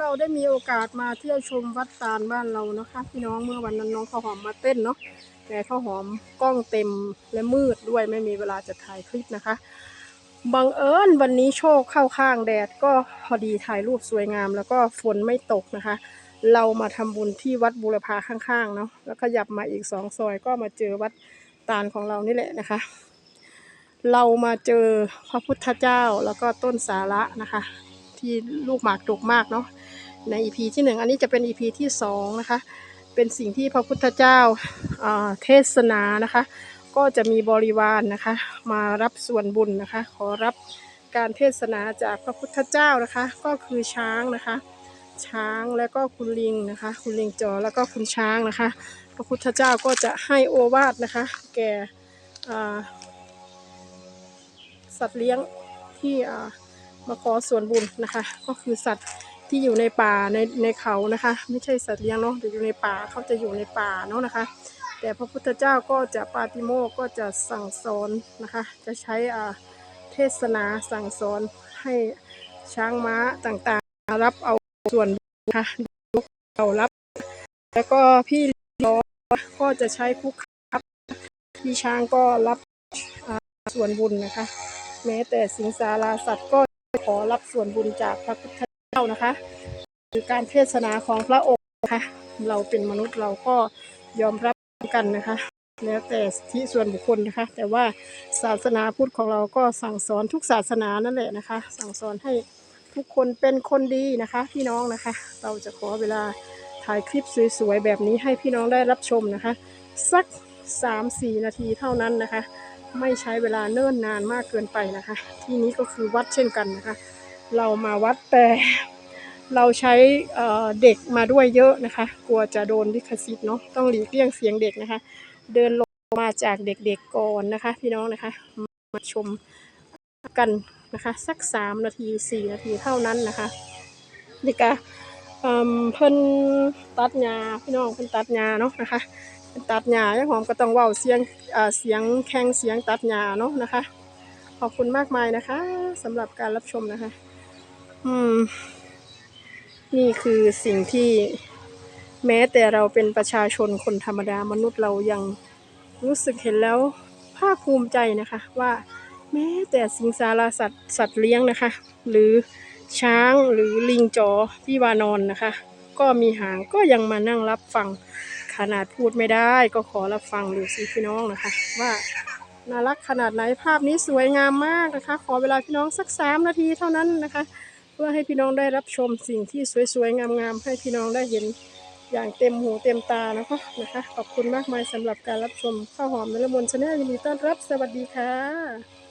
เราได้มีโอกาสมาเที่ยวชมวัดตาลบ้านเรานะคะ พี่น้องเมื่อวันนั้นน้องข้าวหอมมาเต้นเนาะแต่ข้าวหอมกล้องเต็มและมืดด้วยไม่มีเวลาจะถ่ายคลิปนะคะบังเอิญวันนี้โชคเข้าข้างแดดก็พอดีถ่ายรูปสวยงาม แล้วก็ฝนไม่ตกนะคะ เรามาทำบุญที่วัดบูรพาข้างๆเนาะแล้วขยับมาอีกสองซอยก็มาเจอวัดตาลของเรานี่แหละนะคะ เรามาเจอพระพุทธเจ้าแล้วก็ต้นสาระนะคะ ที่ลูกหมากดกมากเนาะใน EP ที่หนึ่งอันนี้จะเป็น EP ที่สองนะคะ เป็นสิ่งที่พระพุทธเจ้าอ่าเทศนานะคะ ก็จะมีบริวารนนะคะ มารับส่วนบุญนะคะ ขอรับการเทศนาจากพระพุทธเจ้านะคะ ก็คือช้างนะคะ ช้างแล้วก็คุณลิงนะคะ คุณลิงจอแล้วก็คุณช้างนะคะ พระพุทธเจ้าก็จะให้โอวาทนะคะ แก่สัตว์เลี้ยงที่ มาขอส่วนบุญนะคะ ก็คือสัตว์ที่อยู่ในป่าในในเขานะคะ ไม่ใช่สัตว์เลี้ยงเนาะแต่อยู่ในป่าเขาจะอยู่ในป่าเนาะนะคะ แต่พระพุทธเจ้าก็จะปาติโมกข์ก็จะสั่งสอนนะคะ จะใช้อ่าเทศนาสั่งสอนให้ช้างม้าต่างๆ รับเอาส่วนบุญนะคะเอารับ แล้วก็พี่ล้อก็จะใช้คุกคับพี่ช้างก็รับอ่าส่วนบุญนะคะ แม้แต่สิงสาราสัตว์ก็ ขอรับส่วนบุญจากพระพุทธเจ้านะคะคือการเทศนาของพระองค์นะคะเราเป็นมนุษย์เราก็ยอมรับกันนะคะ แล้วแต่ทธิส่วนบุคคลนะคะ แต่ว่าศาสนาพุทธของเราก็สั่งสอนทุกศาสนานั่นแหละนะคะ สั่งสอนให้ทุกคนเป็นคนดีนะคะพี่น้องนะคะ เราจะขอเวลาถ่ายคลิปสวยๆแบบนี้ให้พี่น้องได้รับชมนะคะ สัก 3-4 นาทีเท่านั้นนะคะ ไม่ใช้เวลาเนิ่นนานมากเกินไปนะคะ ที่นี้ก็คือวัดเช่นกันนะคะ เรามาวัดแต่เราใช้เเด็กมาด้วยเยอะนะคะ กลัวจะโดนลิขสิทธิ์เนาะต้องหลีกเลี่ยงเสียงเด็กนะคะ เดินลงมาจากเด็กๆก่อนนะคะ พี่น้องนะคะ มาชมกันนะคะ สัก 3 นาที 4 นาทีเท่านั้นนะคะนี่ก็ เพิ่นตัดหญ้าพี่น้องเพิ่นตัดหญ้าเนาะนะคะพี่ตัดหญ้าย่างหอมก็ต้องเว้าเสียงเสียงแข่งเสียงตัดหญ้าเนาะนะคะ ขอบคุณมากมายนะคะสำหรับการรับชมนะคะ อืม นี่คือสิ่งที่แม้แต่เราเป็นประชาชนคนธรรมดามนุษย์เรายังรู้สึกเห็นแล้วภาคภูมิใจนะคะว่าแม้แต่สิงสารสัตว์สัตว์เลี้ยงนะคะ หรือ ช้างหรือลิงจอที่วานอนนะคะ ก็มีหางก็ยังมานั่งรับฟังขนาดพูดไม่ได้ก็ขอรับฟังดูสิพี่น้องนะคะ ว่าน่ารักขนาดไหนภาพนี้สวยงามมากนะคะ ขอเวลาพี่น้องสักสามนาทีเท่านั้นนะคะ เพื่อให้พี่น้องได้รับชมสิ่งที่สวยๆงามๆให้พี่น้องได้เห็นอย่างเต็มหูเต็มตานะคะนะคะ ขอบคุณมากมายสำหรับการรับชมข้าวหอมนรมนชาแนลยินดีต้อนรับสวัสดีค่ะ